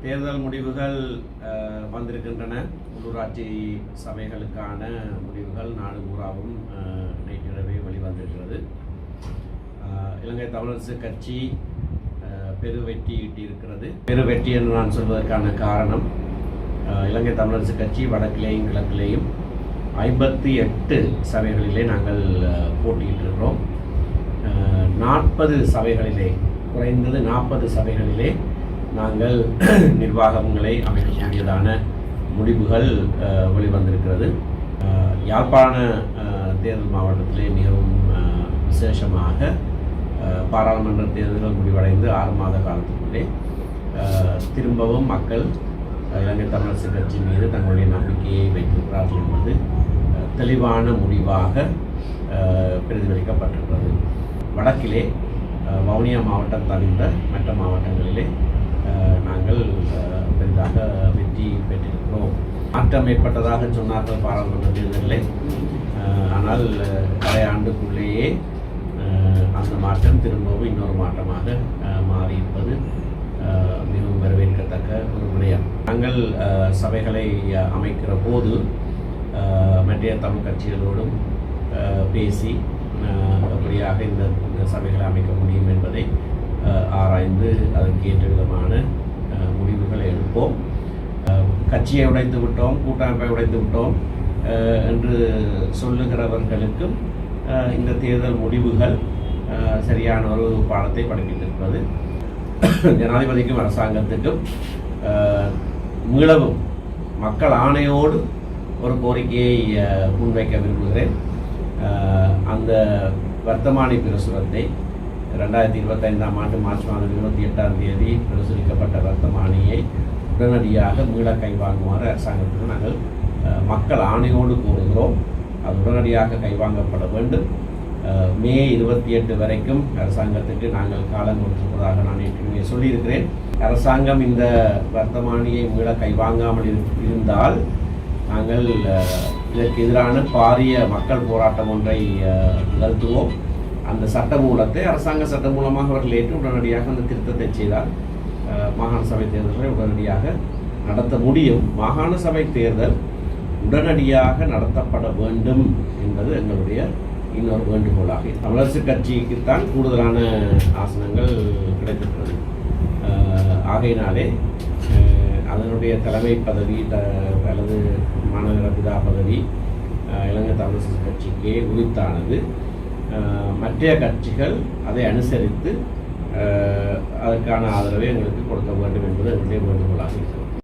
தேர்தல் முடிவுகள் வந்திருக்கின்றன. உள்ளூராட்சி சபைகளுக்கான முடிவுகள் நாடு பூராவும் நேற்றிரவே வெளிவந்திருக்கிறது. இலங்கை தமிழரசு கட்சி பெரு வெற்றி ஈட்டியிருக்கிறது. பெரு வெற்றி என்று நான் சொல்வதற்கான காரணம் இலங்கை தமிழரசு கட்சி வடக்கிலேயும் கிழக்கிலேயும் ஐம்பத்தி எட்டு சபைகளிலே நாங்கள் போட்டியிட்டிருக்கிறோம். நாற்பது சபைகளிலே குறைந்தது நாற்பது சபைகளிலே நாங்கள் நிர்வாகங்களை அமைக்கக்கூடியதான முடிவுகள் வெளிவந்திருக்கிறது. யாழ்ப்பாண தேர்தல் மாவட்டத்திலே மிகவும் விசேஷமாக பாராளுமன்ற தேர்தல்கள் முடிவடைந்து ஆறு மாத காலத்துக்குள்ளே திரும்பவும் மக்கள் இலங்கை தமிழரசு கட்சி மீது தங்களுடைய நம்பிக்கையை வைத்திருக்கிறார்கள் என்பது தெளிவான முடிவாக பிரதிபலிக்கப்பட்டிருக்கிறது. வடக்கிலே வவுனியா மாவட்டம் தவிர்த்த மற்ற மாவட்டங்கள் திட்டம் ஏற்பட்டதாக சொன்னார்கள் பாராளுமன்ற தேர்தலிலே ஆனால் பழைய ஆண்டுக்குள்ளேயே அந்த மாற்றம் திரும்பவும் இன்னொரு மாற்றமாக மாறியிருப்பது மிகவும் வரவேற்கத்தக்க ஒரு விடயம். நாங்கள் சபைகளை அமைக்கிற போது மற்ற தமிழ் கட்சிகளோடும் பேசி எப்படியாக இந்த சபைகளை அமைக்க முடியும் என்பதை ஆராய்ந்து அதற்கு ஏற்ற விதமான முடிவுகளை எடுப்போம். கட்சியை உடைத்து விட்டோம் கூட்டமைப்பை உடைந்து விட்டோம் என்று சொல்லுகிறவர்களுக்கும் இந்த தேர்தல் முடிவுகள் சரியான ஒரு பாடத்தை படிப்பித்திருப்பது. ஜனாதிபதிக்கும் அரசாங்கத்துக்கும் மீளவும் மக்கள் ஆணையோடு ஒரு கோரிக்கையை முன்வைக்க விரும்புகிறேன். அந்த வர்த்தமானி பிரசுரத்தை ரெண்டாயிரத்தி இருபத்தைந்தாம் ஆண்டு மார்ச் மாதம் இருபத்தி எட்டாம் தேதி பிரசுரிக்கப்பட்ட வர்த்தமானியை உடனடியாக மீள கைவாங்குமாறு அரசாங்கத்துக்கு நாங்கள் மக்கள் ஆணையோடு கூறுகிறோம். அது உடனடியாக கைவாங்கப்பட வேண்டும். மே இருபத்தி எட்டு வரைக்கும் அரசாங்கத்துக்கு நாங்கள் காலம் கொடுத்திருப்பதாக நான் ஏற்கனவே சொல்லியிருக்கிறேன். அரசாங்கம் இந்த வர்த்தமானியை மீள கைவாங்காமல் இரு- இருந்தால் நாங்கள் இதற்கு எதிரான பாரிய மக்கள் போராட்டம் ஒன்றை நிகழ்த்துவோம். அந்த சட்ட மூலத்தை அரசாங்க சட்டம் மூலமாக அவர்கள் ஏற்று உடனடியாக அந்த திருத்தத்தை செய்தால் மாகாண சபை தேர்தல்களை உடனடியாக நடத்த முடியும். மாகாண சபை தேர்தல் உடனடியாக நடத்தப்பட வேண்டும் என்பது எங்களுடைய இன்னொரு வேண்டுகோளாக தமிழரசு கட்சிக்குத்தான் கூடுதலான ஆசனங்கள் கிடைத்திருக்கிறது. ஆகையினாலே அதனுடைய தலைமை பதவி த- அல்லது மாநகர பிதா பதவி இலங்கை தமிழரசு கட்சிக்கே உரித்தானது. மற்ற கட்சிகள் அதை அனுசரித்து அதற்கான ஆதரவை எங்களுக்கு கொடுக்க வேண்டும் என்பது என்னுடைய வேண்டுகோளாக இருக்கிறது.